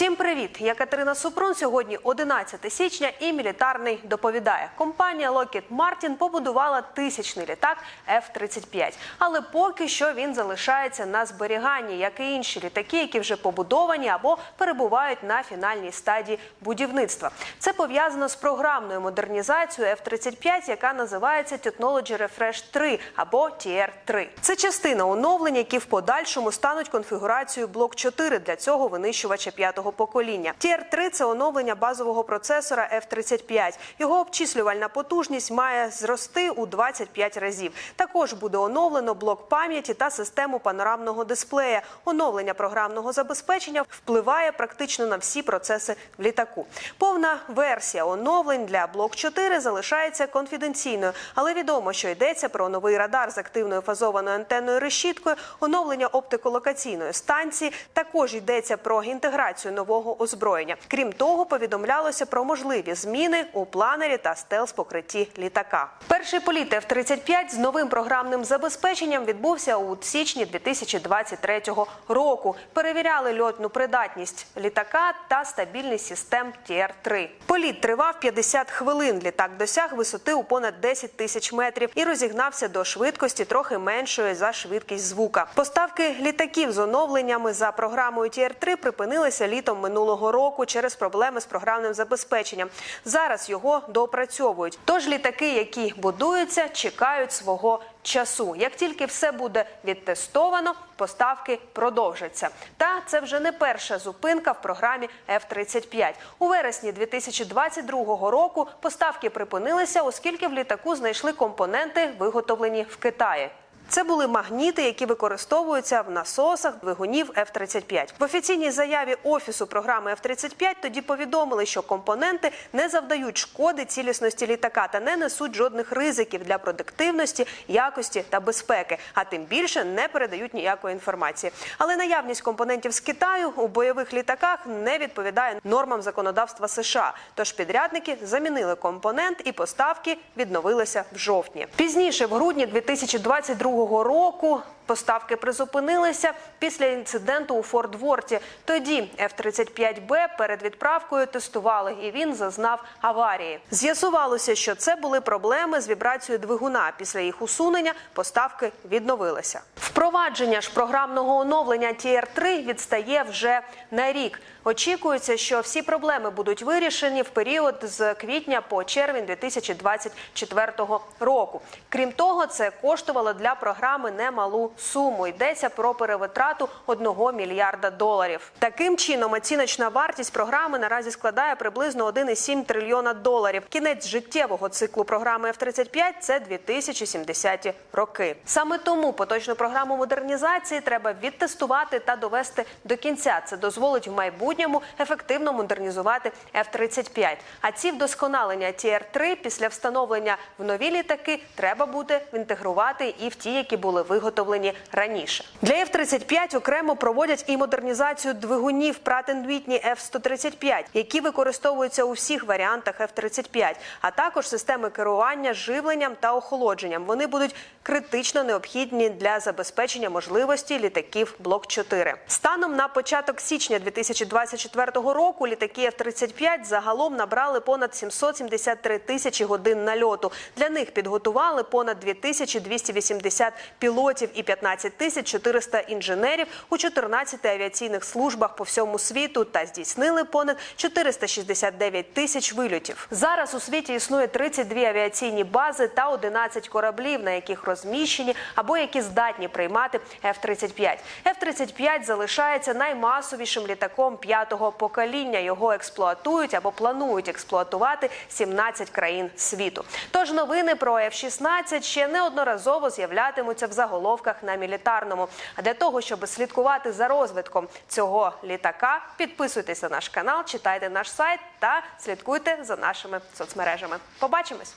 Всім привіт! Я Катерина Супрун. Сьогодні 11 січня і мілітарний доповідає. Компанія Lockheed Martin побудувала тисячний літак F-35. Але поки що він залишається на зберіганні, як і інші літаки, які вже побудовані або перебувають на фінальній стадії будівництва. Це пов'язано з програмною модернізацією F-35, яка називається Technology Refresh 3 або TR-3. Це частина оновлень, які в подальшому стануть конфігурацією блок 4 для цього винищувача п'ятого покоління. TR-3 – це оновлення базового процесора F-35. Його обчислювальна потужність має зрости у 25 разів. Також буде оновлено блок пам'яті та систему панорамного дисплея. Оновлення програмного забезпечення впливає практично на всі процеси в літаку. Повна версія оновлень для блок 4 залишається конфіденційною, але відомо, що йдеться про новий радар з активною фазованою антенною решіткою, оновлення оптиколокаційної станції. Також йдеться про інтеграцію нового озброєння. Крім того, повідомлялося про можливі зміни у планері та стелс покритті літака. Перший політ F-35 з новим програмним забезпеченням відбувся у січні 2023 року. Перевіряли льотну придатність літака та стабільність систем TR-3. Політ тривав 50 хвилин. Літак досяг висоти у понад 10 тисяч метрів і розігнався до швидкості трохи меншої за швидкість звука. Поставки літаків з оновленнями за програмою TR-3 припинилися літом минулого року через проблеми з програмним забезпеченням. Зараз його доопрацьовують. Тож літаки, які будуються, чекають свого часу. Як тільки все буде відтестовано, поставки продовжаться. Та це вже не перша зупинка в програмі F-35. У вересні 2022 року поставки припинилися, оскільки в літаку знайшли компоненти, виготовлені в Китаї. Це були магніти, які використовуються в насосах двигунів F-35. В офіційній заяві офісу програми F-35 тоді повідомили, що компоненти не завдають шкоди цілісності літака та не несуть жодних ризиків для продуктивності, якості та безпеки, а тим більше не передають ніякої інформації. Але наявність компонентів з Китаю у бойових літаках не відповідає нормам законодавства США. Тож підрядники замінили компонент і поставки відновилися в жовтні. Пізніше, в грудні 2022 року поставки призупинилися після інциденту у Форт-Ворті. Тоді F-35B перед відправкою тестували, і він зазнав аварії. З'ясувалося, що це були проблеми з вібрацією двигуна. Після їх усунення поставки відновилися. Впровадження ж програмного оновлення TR-3 відстає вже на рік. Очікується, що всі проблеми будуть вирішені в період з квітня по червень 2024 року. Крім того, це коштувало для програми немалу суму. Йдеться про перевитрату 1 мільярда доларів. Таким чином, оціночна вартість програми наразі складає приблизно 1,7 трильйона доларів. Кінець життєвого циклу програми F-35 – це 2070 роки. Саме тому поточну програму модернізації треба відтестувати та довести до кінця. Це дозволить в майбутньому ефективно модернізувати F-35. А ці вдосконалення TR-3 після встановлення в нові літаки треба буде інтегрувати і в ті, які були виготовлені раніше. Для F-35 окремо проводять і модернізацію двигунів Whitney F-135, які використовуються у всіх варіантах F-35, а також системи керування живленням та охолодженням. Вони будуть критично необхідні для забезпечення можливості літаків Блок 4. Станом на початок січня 2024 року літаки F-35 загалом набрали понад 773 тисячі годин нальоту. Для них підготували понад 2280 пілотів і 15 тисяч 400 інженерів у 14 авіаційних службах по всьому світу та здійснили понад 469 тисяч вильотів. Зараз у світі існує 32 авіаційні бази та 11 кораблів, на яких розміщені або які здатні приймати F-35. F-35 залишається наймасовішим літаком п'ятого покоління. Його експлуатують або планують експлуатувати 17 країн світу. Тож новини про F-16 ще неодноразово з'являтимуться в заголовках на мілітарному. А для того, щоб слідкувати за розвитком цього літака, підписуйтесь на наш канал, читайте наш сайт та слідкуйте за нашими соцмережами. Побачимось!